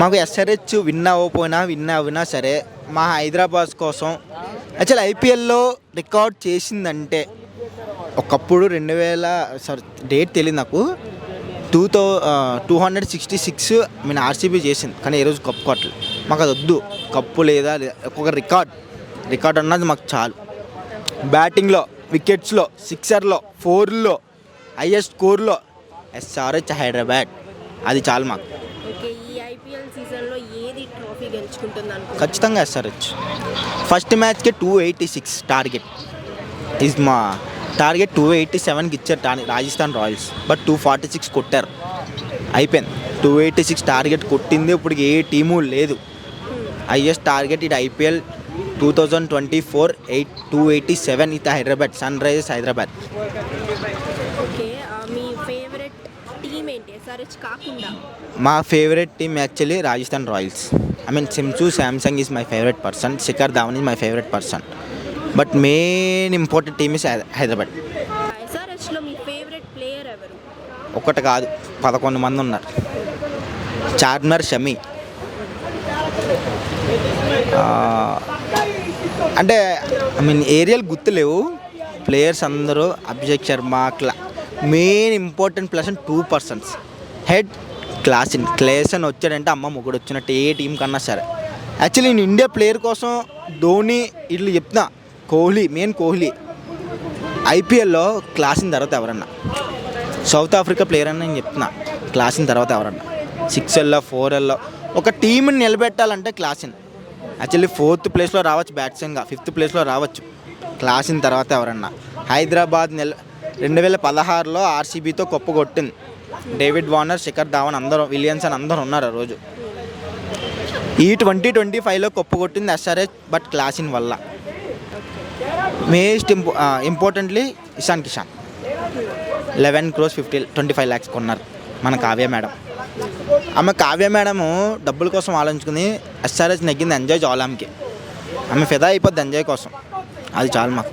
మాకు SRH win అవ్వకపోయినా win అవ్వినా సరే మా హైదరాబాద్ కోసం యాక్చువల్ ఐపీఎల్లో రికార్డ్ చేసిందంటే ఒకప్పుడు రెండు వేల సారీ డేట్ తెలియదు నాకు. Two thou two hundred sixty six mean RCB చేసింది. కానీ ఈరోజు కప్పు కొట్టలేదు మాకు అది వద్దు. కప్పు లేదా ఒక్కొక్క ఒక రికార్డ్ రికార్డ్ అన్నది మాకు చాలు. బ్యాటింగ్లో వికెట్స్లో సిక్సర్లో ఫోర్లో హైయెస్ట్ స్కోర్లో ఎస్ఆర్హెచ్ హైదరాబాద్ అది చాలు మాకు. సీజన్లో ఏది ట్రోఫీ గెలుచుకుంటుంది అనుకుంటున్నారు ఖచ్చితంగా ఎస్ఆర్హెచ్. ఫస్ట్ మ్యాచ్కి two eighty six target. Is మా టార్గెట్ టూ ఎయిటీ సెవెన్కి ఇచ్చారు Rajasthan Royals. But two forty six కొట్టారు. అయిపోయింది. టూ ఎయిటీ సిక్స్ టార్గెట్ కొట్టింది ఇప్పుడు ఏ టీము లేదు. హైయెస్ట్ టార్గెట్ ఇది IPL two thousand twenty four eight two eighty seven ఇది Hyderabad. Sunrisers Hyderabad. Okay SRH కాకుండా? మా favourite team actually Rajasthan Royals. I mean Sanju Samson is my favourite person Shikhar Dhawan is my favourite person. But main important team is Hyderabad. ఎస్ఆర్హెచ్లో మీ favourite player ఎవరు? ఒకటి కాదు పదకొండు మంది ఉన్నారు. చార్మినార్ షమి. అంటే ఐ మీన్ ఏరియల్ గుర్తులేవు ప్లేయర్స్ అందరూ అభిషేక్ శర్మ క్లా main important plus two persons. Head Klaasen Klaasen వచ్చాడంటే అమ్మ ముగ్గురు వచ్చినట్టు ఏ టీం కన్నా సరే. యాక్చువల్లీ నేను ఇండియా ప్లేయర్ కోసం ధోని ఇట్లు చెప్తున్నా. కోహ్లీ మెయిన్ కోహ్లీ. ఐపీఎల్లో క్లాసిన్ తర్వాత ఎవరన్నా. సౌత్ ఆఫ్రికా ప్లేయర్ అని నేను చెప్తున్నా. క్లాసిన్ తర్వాత ఎవరన్నా. సిక్స్ ఎల్లో ఫోర్ ఎల్లో. ఒక టీంని నిలబెట్టాలంటే క్లాసిన్. యాక్చువల్లీ ఫోర్త్ ప్లేస్లో రావచ్చు బ్యాట్స్మెన్గా. ఫిఫ్త్ ప్లేస్లో రావచ్చు. క్లాసిన్ తర్వాత ఎవరన్నా. హైదరాబాద్ నెల రెండు వేల పదహారులో ఆర్సీబీతో కొప్పు కొట్టింది డేవిడ్ వార్నర్ శిఖర్ ధావన్ అందరూ విలియన్స్ అని అందరూ ఉన్నారు ఆ రోజు. ఈ ట్వంటీ ట్వంటీ ఫైవ్లో కొప్పు కొట్టింది ఎస్ఆర్హెచ్ బట్ క్లాసిన్ వల్ల. Most ఇంపో importantly Ishan Kishan eleven crores fifty twenty five lakhs కొన్నారు మన కావ్య మేడం. ఆమె కావ్య మేడము డబ్బుల కోసం ఆలోచించుకుని ఎస్ఆర్హెచ్ నెగ్గింది ఎంజాయ్ చాలా ఆమెకి ఆమె ఫిదా అయిపోద్ది ఎంజాయ్ కోసం. అది చాలు మాకు.